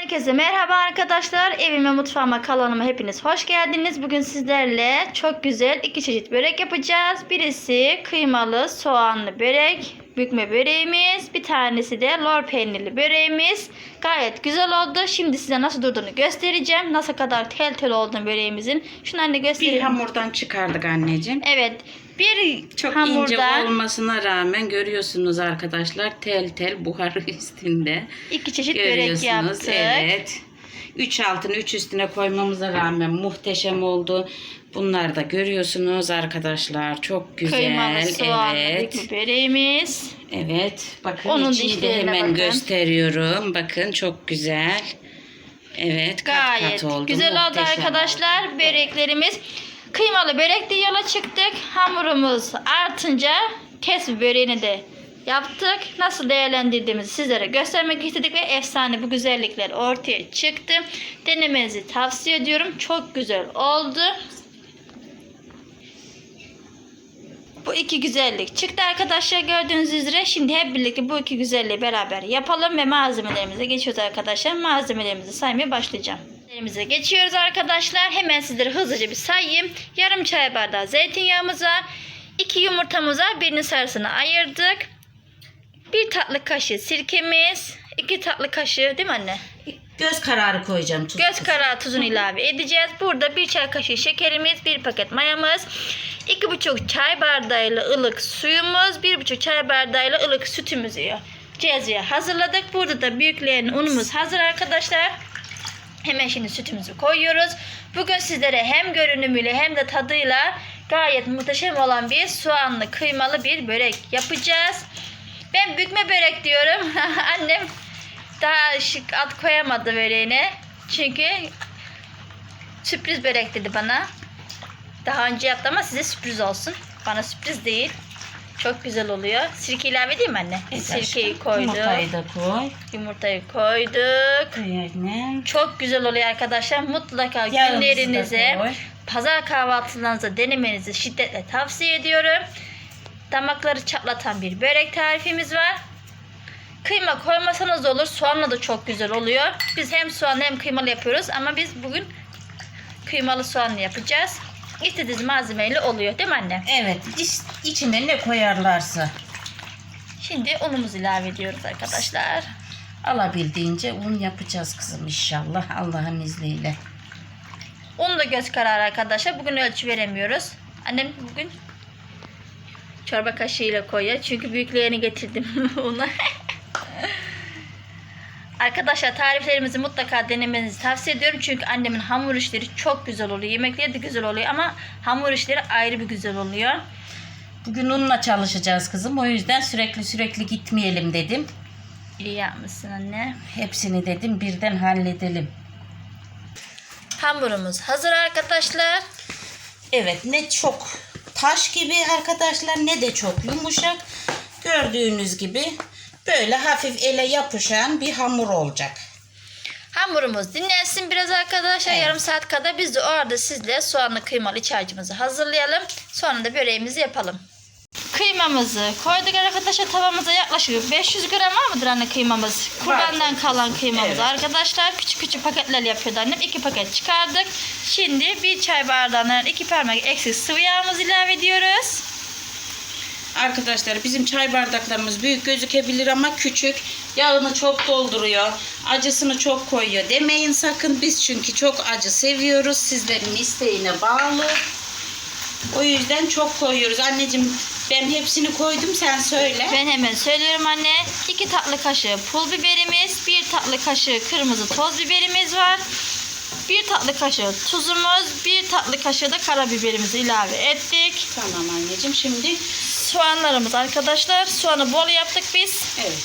Herkese merhaba arkadaşlar. Evime mutfağıma kanalıma hepiniz hoş geldiniz. Bugün sizlerle çok güzel iki çeşit börek yapacağız. Birisi kıymalı soğanlı börek, bükme böreğimiz. Bir tanesi de lor peynirli böreğimiz. Gayet güzel oldu. Şimdi size nasıl durduğunu göstereceğim. Nasıl kadar tel tel olduğunu böreğimizin. Şunu anne Bir göstereyim. hamurdan çıkardık anneciğim. Evet. Bir Çok ince hamurdan olmasına rağmen görüyorsunuz arkadaşlar tel tel buhar üstünde. iki çeşit börek Görüyorsunuz. yaptık. Evet. 3 altını 3 üstüne koymamıza rağmen muhteşem oldu. Bunlar da görüyorsunuz arkadaşlar. Çok güzel. Kıymalı soğanlı evet. bükme böreğimiz. Evet. Bakın Onun içini de dişlerine hemen bakın. gösteriyorum. Bakın çok güzel. Evet kat Gayet kat oldu. güzel oldu Muhteşem arkadaşlar. Böreklerimiz. Kıymalı börek de yola çıktık. Hamurumuz artınca kesme böreğini de yaptık. Nasıl değerlendirdiğimizi sizlere göstermek istedik ve efsane bu güzellikler ortaya çıktı. Denemenizi tavsiye ediyorum. Çok güzel oldu. Bu iki güzellik çıktı arkadaşlar gördüğünüz üzere. Şimdi hep birlikte bu iki güzelliği beraber yapalım ve malzemelerimize geçiyoruz arkadaşlar. Malzemelerimizi saymaya başlayacağım. Malzemelerimize geçiyoruz arkadaşlar. Hemen sizlere hızlıca bir sayayım. Yarım çay bardağı zeytinyağımız var. 2 yumurtamız var. Birinin sarısını ayırdık. Bir tatlı kaşığı sirkemiz. 2 tatlı kaşığı değil mi anne? Göz kararı koyacağım tuz. Göz kararı tuzunu ilave edeceğiz. Burada bir çay kaşığı şekerimiz, bir paket mayamız, iki buçuk çay bardağıyla ılık suyumuz, bir buçuk çay bardağıyla ılık sütümüzü cezveye hazırladık. Burada da büyükleyen unumuz hazır arkadaşlar. Hemen şimdi sütümüzü koyuyoruz. Bugün sizlere hem görünümüyle hem de tadıyla gayet muhteşem olan bir soğanlı kıymalı bir börek yapacağız. Ben bükme börek diyorum. Annem daha şık ad koyamadı böreğine. Çünkü sürpriz börek dedi bana. Daha önce yaptı ama size sürpriz olsun. Bana sürpriz değil. Çok güzel oluyor. Sirke ilave edeyim mi anne? Sirkeyi koyduk. Yumurtayı da koy. Yumurtayı koyduk. Koy annem. Çok güzel oluyor arkadaşlar. Mutlaka Yağımızı da günlerinize, pazar kahvaltılarınıza denemenizi şiddetle tavsiye ediyorum. Damakları çatlatan bir börek tarifimiz var. Kıyma koymasanız olur. Soğanla da çok güzel oluyor. Biz hem soğanlı hem kıymalı yapıyoruz ama biz bugün kıymalı soğanlı yapacağız. İstediğiniz malzemeyle oluyor değil mi anne? Evet iç- içine ne koyarlarsa Şimdi unumuzu ilave ediyoruz arkadaşlar. alabildiğince un yapacağız kızım inşallah Allah'ın izniyle. Un da göz kararı arkadaşlar. Bugün ölçü veremiyoruz. Annem bugün çorba kaşığıyla koyuyor. Çünkü büyüklerini getirdim ona. Arkadaşlar tariflerimizi mutlaka denemenizi tavsiye ediyorum. Çünkü annemin hamur işleri çok güzel oluyor. Yemekleri de güzel oluyor ama hamur işleri ayrı bir güzel oluyor. Bugün unla çalışacağız kızım o yüzden sürekli sürekli gitmeyelim dedim. İyi yapmışsın anne. Hepsini dedim birden halledelim. Hamurumuz hazır arkadaşlar. Evet ne çok taş gibi arkadaşlar ne de çok yumuşak. Gördüğünüz gibi böyle hafif ele yapışan bir hamur olacak. Hamurumuz dinlensin biraz arkadaşlar. Evet. Yarım saat kadar biz de orada sizle soğanlı kıymalı iç harcımızı hazırlayalım. Sonra da böreğimizi yapalım. Kıymamızı koyduk arkadaşlar tavamıza yaklaşık 500 gram var mıdır anne kıymamız? Kurbandan kalan kıymamız Evet. arkadaşlar. Küçük küçük paketler yapıyordu annem. İki paket çıkardık. Şimdi bir çay bardağından iki parmak eksik sıvı yağımızı ilave ediyoruz. Arkadaşlar bizim çay bardaklarımız büyük gözükebilir ama küçük. Yağını çok dolduruyor. Acısını çok koyuyor. Demeyin sakın biz çünkü çok acı seviyoruz. Sizlerin isteğine bağlı. O yüzden çok koyuyoruz. Anneciğim ben hepsini koydum sen söyle. Ben hemen söylüyorum anne. 2 tatlı kaşığı pul biberimiz, 1 tatlı kaşığı kırmızı toz biberimiz var. 1 tatlı kaşığı tuzumuz, 1 tatlı kaşığı da karabiberimizi ilave ettik. Tamam anneciğim şimdi Soğanlarımız arkadaşlar. Soğanı bol yaptık biz. evet.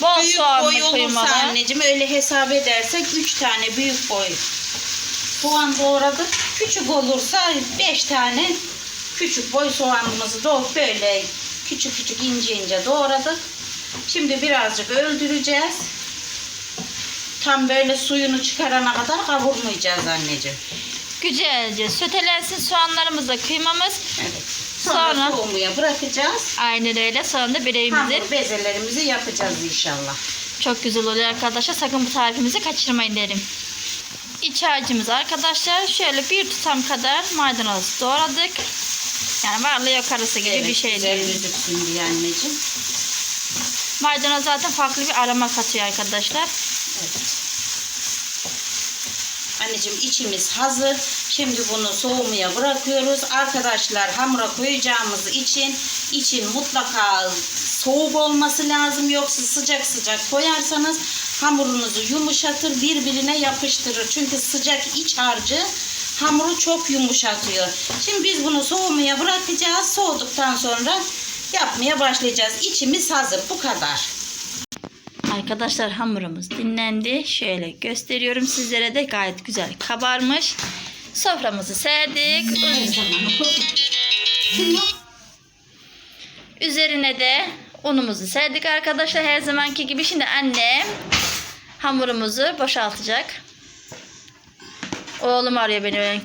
Bol Büyük soğanlı boy olursa kıymalı. anneciğim öyle hesap edersek 3 tane büyük boy soğan doğradık. Küçük olursa 5 tane küçük boy soğanımızı doğrup böyle küçük küçük ince ince doğradık. Şimdi birazcık öldüreceğiz. Tam böyle suyunu çıkarana kadar kavurmayacağız anneciğim. Güzelce sötelensin soğanlarımızla kıymamız. Evet. Sonra, Sonra- soğumaya bırakacağız. Aynen öyle. Sonra da böreğimizi Hamur bezelerimizi yapacağız inşallah. Çok güzel oluyor arkadaşlar. Sakın bu tarifimizi kaçırmayın derim. İç harcımız arkadaşlar şöyle bir tutam kadar maydanoz doğradık. Yani varlığı yok arası gibi Evet, bir şey değil. diye anneciğim. Maydanoz zaten farklı bir aroma katıyor arkadaşlar. Evet. Anneciğim içimiz hazır. Şimdi bunu soğumaya bırakıyoruz. Arkadaşlar hamura koyacağımız için için mutlaka soğuk olması lazım. Yoksa sıcak sıcak koyarsanız hamurunuzu yumuşatır, birbirine yapıştırır. Çünkü sıcak iç harcı hamuru çok yumuşatıyor. Şimdi biz bunu soğumaya bırakacağız. Soğuduktan sonra yapmaya başlayacağız. İçimiz hazır. Bu kadar. Arkadaşlar hamurumuz dinlendi. Şöyle gösteriyorum sizlere de gayet güzel kabarmış. Soframızı serdik. Üzerine de unumuzu serdik arkadaşlar her zamanki gibi. Şimdi annem hamurumuzu boşaltacak. Oğlum arıyor beni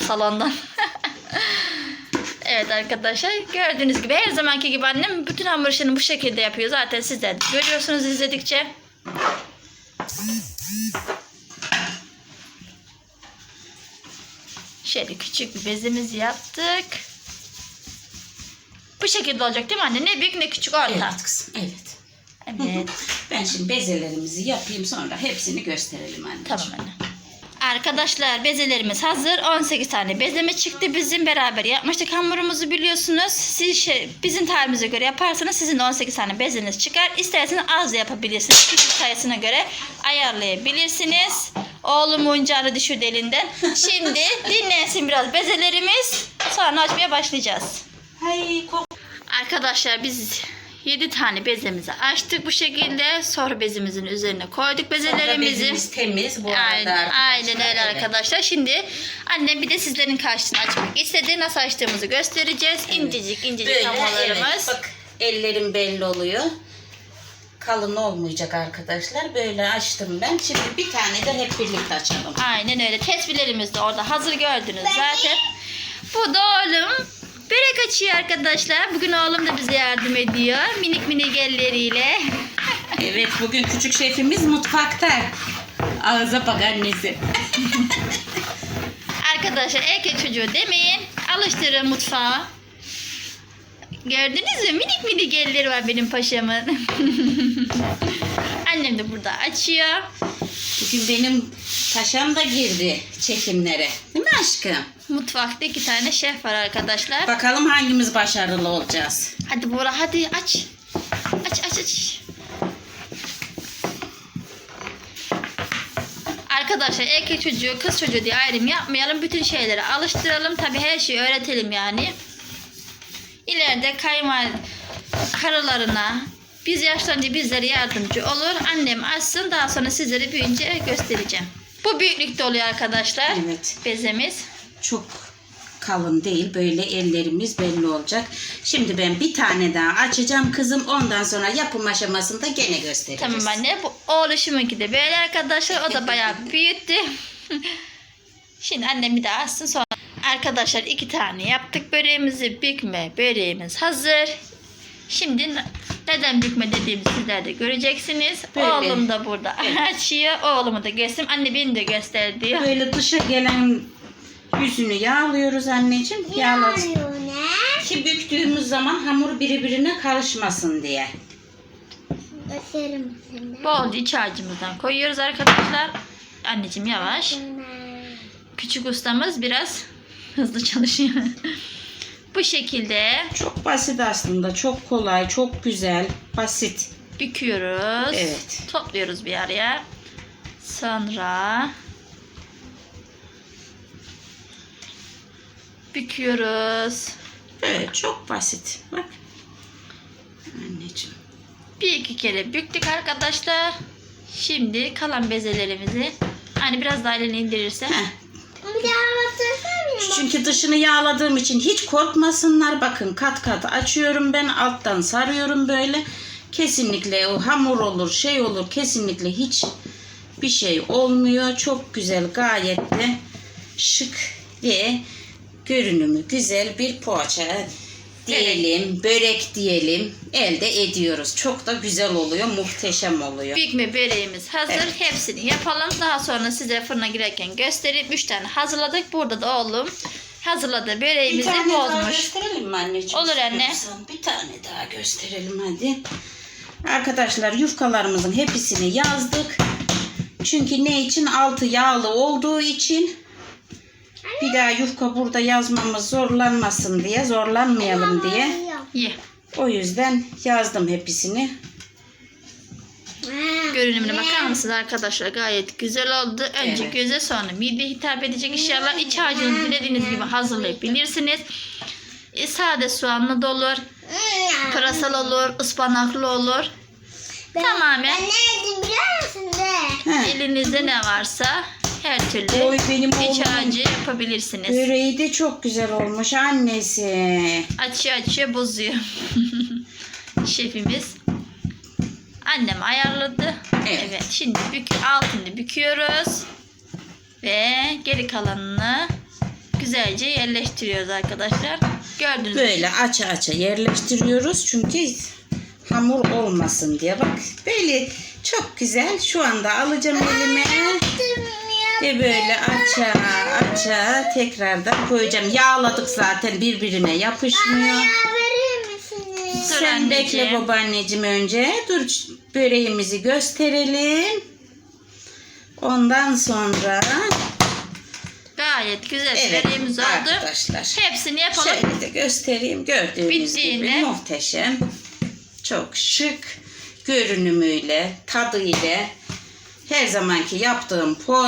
salondan. Evet arkadaşlar gördüğünüz gibi her zamanki gibi annem bütün hamur işini bu şekilde yapıyor. Zaten siz de görüyorsunuz izledikçe. Şöyle küçük bir bezimizi yaptık. Bu şekilde olacak değil mi anne? Ne büyük ne küçük orta. Evet kızım. Evet. Evet. Ben şimdi bezelerimizi yapayım sonra hepsini gösterelim anneciğim. Tamam anne. Arkadaşlar bezelerimiz hazır. 18 tane bezeme çıktı. Bizim beraber yapmıştık hamurumuzu biliyorsunuz. Siz şey, bizim tarifimize göre yaparsanız sizin de 18 tane bezeniz çıkar. İsterseniz az da yapabilirsiniz. Kişi sayısına göre ayarlayabilirsiniz. Oğlum oyuncağını düşürdü elinden. Şimdi dinlensin biraz bezelerimiz. Sonra açmaya başlayacağız. Kok. Arkadaşlar biz 7 tane bezemizi açtık bu şekilde. Sonra bezimizin üzerine koyduk bezelerimizi. Bezimiz temiz bu arada Aynen, arkadaşlar. aynen öyle Evet. arkadaşlar. Şimdi annem bir de sizlerin karşısına açmak istedi. Nasıl açtığımızı göstereceğiz. İncecik incecik Böyle hamurlarımız. evet bak ellerim belli oluyor. Kalın olmayacak arkadaşlar. Böyle açtım ben. Şimdi bir tane de hep birlikte açalım. Aynen öyle. Tespihlerimiz de orada hazır gördünüz zaten. Bu da oğlum. Börek açıyor arkadaşlar. Bugün oğlum da bize yardım ediyor. Minik minik elleriyle. Evet bugün küçük şefimiz mutfakta. Ağza bak annesi. Arkadaşlar erkek çocuğu demeyin. Alıştırın mutfağa. Gördünüz mü? Minik minik elleri var benim paşamın. Annem de burada açıyor. Bugün benim paşam da girdi çekimlere. Değil mi aşkım? Mutfakta iki tane şef var arkadaşlar. Bakalım hangimiz başarılı olacağız. Hadi Bora hadi aç. Aç aç aç. Arkadaşlar erkek çocuğu kız çocuğu diye ayrım yapmayalım. Bütün şeyleri alıştıralım. Tabi her şeyi öğretelim yani. İleride kayma karılarına biz yaşlanınca bizlere yardımcı olur. Annem açsın daha sonra sizlere büyüyünce göstereceğim. Bu büyüklükte oluyor arkadaşlar. Evet. Bezemiz. Çok kalın değil. Böyle ellerimiz belli olacak. Şimdi ben bir tane daha açacağım kızım. Ondan sonra yapım aşamasında gene gösteririz. Tamam anne. Bu oğluşumunki de böyle arkadaşlar. O da bayağı büyüttü. Şimdi annem bir daha açsın sonra. Arkadaşlar iki tane yaptık böreğimizi. Bükme böreğimiz hazır. Şimdi neden bükme dediğimizi sizler de göreceksiniz. Böyle. Oğlum da burada açıyor. Oğlumu da göstereyim. Anne beni de göster diyor. Böyle dışa gelen yüzünü yağlıyoruz anneciğim. Yağladık. Ki büktüğümüz zaman hamur birbirine karışmasın diye. Sana. Bolca iç harcımızdan koyuyoruz arkadaşlar. Anneciğim yavaş. Küçük ustamız biraz hızlı çalışıyor. Bu şekilde Çok basit aslında. Çok kolay, çok güzel, basit. büküyoruz. Evet. Topluyoruz bir araya. Sonra büküyoruz. Böyle çok basit. Bak. Anneciğim. Bir iki kere büktük arkadaşlar. Şimdi kalan bezelerimizi hani biraz daha elini indirirse Heh. Bir daha? Çünkü dışını yağladığım için hiç korkmasınlar. Bakın kat kat açıyorum ben. Alttan sarıyorum böyle. Kesinlikle o hamur olur, şey olur. Kesinlikle hiç bir şey olmuyor. Çok güzel, gayet de şık ve görünümü güzel bir poğaça diyelim, börek diyelim elde ediyoruz. Çok da güzel oluyor, muhteşem oluyor. Büyükme böreğimiz hazır. Evet. Hepsini yapalım. Daha sonra size fırına girerken göstereyim. 3 tane hazırladık. Burada da oğlum hazırladı. Bir Böreğimizi tane daha bozmuş. gösterelim mi anneciğim? Olur anne. Bir tane daha gösterelim hadi. Arkadaşlar yufkalarımızın hepsini yazdık. Çünkü ne için? Altı yağlı olduğu için bir daha yufka burada yazmamız zorlanmasın diye, zorlanmayalım diye. Ye. O yüzden yazdım hepsini. Görünümüne bakar mısınız arkadaşlar? Gayet güzel oldu. Önce Evet. göze sonra mideye hitap edecek inşallah. İç harcını dilediğiniz gibi hazırlayabilirsiniz. E, sade soğanlı da olur. Pırasalı olur. ıspanaklı olur. Tamamen Ben ne yedim biliyor musun de? He. elinizde ne varsa her türlü Oy benim iç oğlumun harcı yapabilirsiniz. böreği de çok güzel olmuş annesi. Açıyor açıyor bozuyor. Şefimiz. Annem ayarladı. Evet. Şimdi bük altını büküyoruz. Ve geri kalanını güzelce yerleştiriyoruz arkadaşlar. Gördüğünüz gibi. Böyle aça aça yerleştiriyoruz çünkü hamur olmasın diye. Bak böyle çok güzel. Şu anda alacağım elime ve böyle aça aça tekrardan koyacağım. Yağladık zaten birbirine yapışmıyor. Ya verir misiniz? Dur Sen bekle anneciğim. babaanneciğim önce. Dur böreğimizi gösterelim. Ondan sonra Gayet güzel evet böreğimiz oldu. arkadaşlar. Hepsini yapalım. Şöyle de göstereyim. Gördüğünüz gibi Bittiğinde- muhteşem. Çok şık görünümüyle, tadıyla her zamanki yaptığım po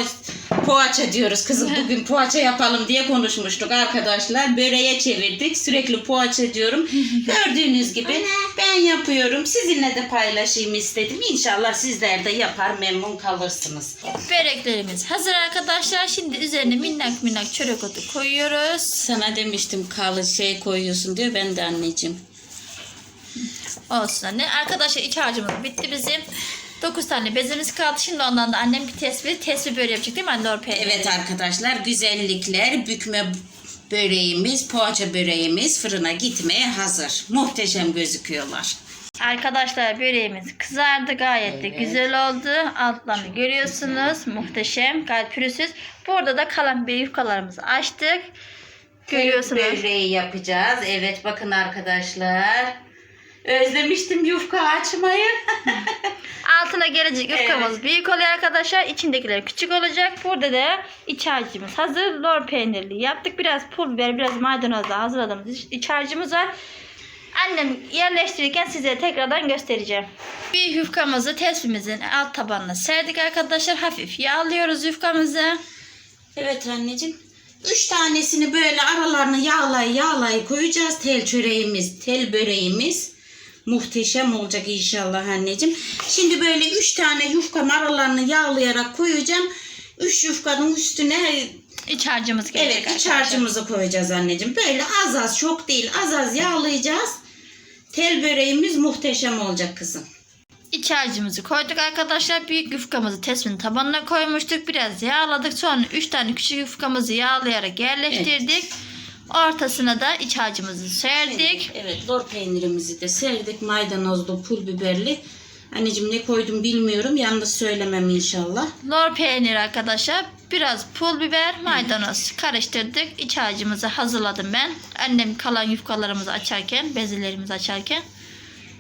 poğaça diyoruz kızım bugün poğaça yapalım diye konuşmuştuk arkadaşlar. Böreğe çevirdik. Sürekli poğaça diyorum. Gördüğünüz gibi ben yapıyorum. Sizinle de paylaşayım istedim. İnşallah sizler de yapar memnun kalırsınız. Böreklerimiz hazır arkadaşlar. Şimdi üzerine minnak minnak çörek otu koyuyoruz. Sana demiştim kalı şey koyuyorsun diyor. Ben de anneciğim. Olsun anne. Arkadaşlar iç harcımız bitti bizim. 9 tane bezimiz kaldı. Şimdi ondan da annem bir tespih, tespih böreği yapacak değil mi anne? Lor peyniri. Evet arkadaşlar güzellikler bükme böreğimiz, poğaça böreğimiz fırına gitmeye hazır. Muhteşem gözüküyorlar. Arkadaşlar böreğimiz kızardı. Gayet de güzel oldu. Altlarını görüyorsunuz. Muhteşem. Gayet pürüzsüz. Burada da kalan bir yufkalarımızı açtık. Görüyorsunuz. Böreği yapacağız. Evet bakın arkadaşlar. Özlemiştim yufka açmayı. Altına gelecek yufkamız büyük oluyor arkadaşlar. İçindekiler küçük olacak. Burada da iç harcımız hazır. Lor peynirli yaptık. Biraz pul biber, biraz maydanozla hazırladığımız iç- harcımız var. Annem yerleştirirken size tekrardan göstereceğim. Bir yufkamızı tespimizin alt tabanına serdik arkadaşlar. Hafif yağlıyoruz yufkamızı. Evet anneciğim. Üç tanesini böyle aralarını yağlay yağlay koyacağız. Tel çöreğimiz, tel böreğimiz. Muhteşem olacak inşallah anneciğim. Şimdi böyle üç tane yufkanın aralarını yağlayarak koyacağım. Üç yufkanın üstüne İç harcımız gelecek evet iç harcımızı koyacağız anneciğim. Böyle az az çok değil az az yağlayacağız. Tel böreğimiz muhteşem olacak kızım. İç harcımızı koyduk arkadaşlar. Büyük yufkamızı tespinin tabanına koymuştuk. Biraz yağladık. Sonra 3 tane küçük yufkamızı yağlayarak yerleştirdik. Ortasına da iç harcımızı serdik. Evet lor peynirimizi de serdik. Maydanozlu, pul biberli. Anneciğim ne koydum bilmiyorum. Yanlış söylemem inşallah. Lor peynir arkadaşlar. Biraz pul biber, maydanoz karıştırdık. İç harcımızı hazırladım ben. Annem kalan yufkalarımızı açarken, bezelerimizi açarken.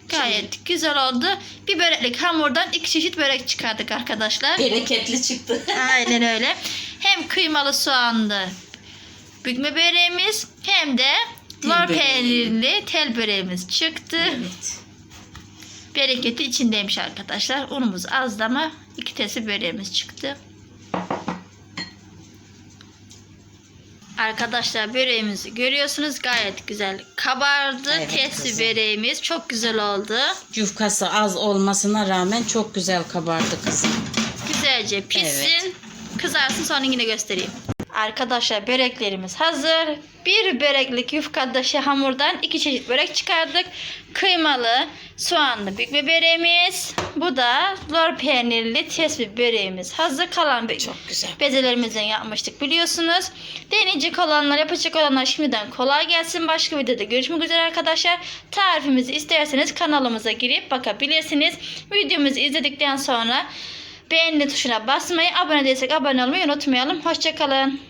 Gayet güzel oldu. Bir böreklik hamurdan iki çeşit börek çıkardık arkadaşlar. Bereketli çıktı. Aynen öyle. Hem kıymalı soğanlı bükme böreğimiz hem de böreği. peynirli tel böreğimiz çıktı. evet. Bereketi içindeymiş arkadaşlar. Unumuz azdı ama iki tesi böreğimiz çıktı. Arkadaşlar böreğimizi görüyorsunuz gayet güzel kabardı. Evet kızım. böreğimiz çok güzel oldu. Yufkası az olmasına rağmen çok güzel kabardı kızım. Güzelce pişsin. Evet. Kızarsın sonra yine göstereyim. Arkadaşlar böreklerimiz hazır. Bir böreklik yufkada şey hamurdan iki çeşit börek çıkardık. Kıymalı, soğanlı bükme böreğimiz. Bu da lor peynirli tespih böreğimiz. Hazır kalan bir Çok güzel. bezelerimizden yapmıştık biliyorsunuz. Deneyecek olanlar, yapacak olanlar şimdiden kolay gelsin. Başka videoda görüşmek üzere arkadaşlar. Tarifimizi isterseniz kanalımıza girip bakabilirsiniz. Videomuzu izledikten sonra beğeni tuşuna basmayı, abone değilsek abone olmayı unutmayalım. Hoşçakalın.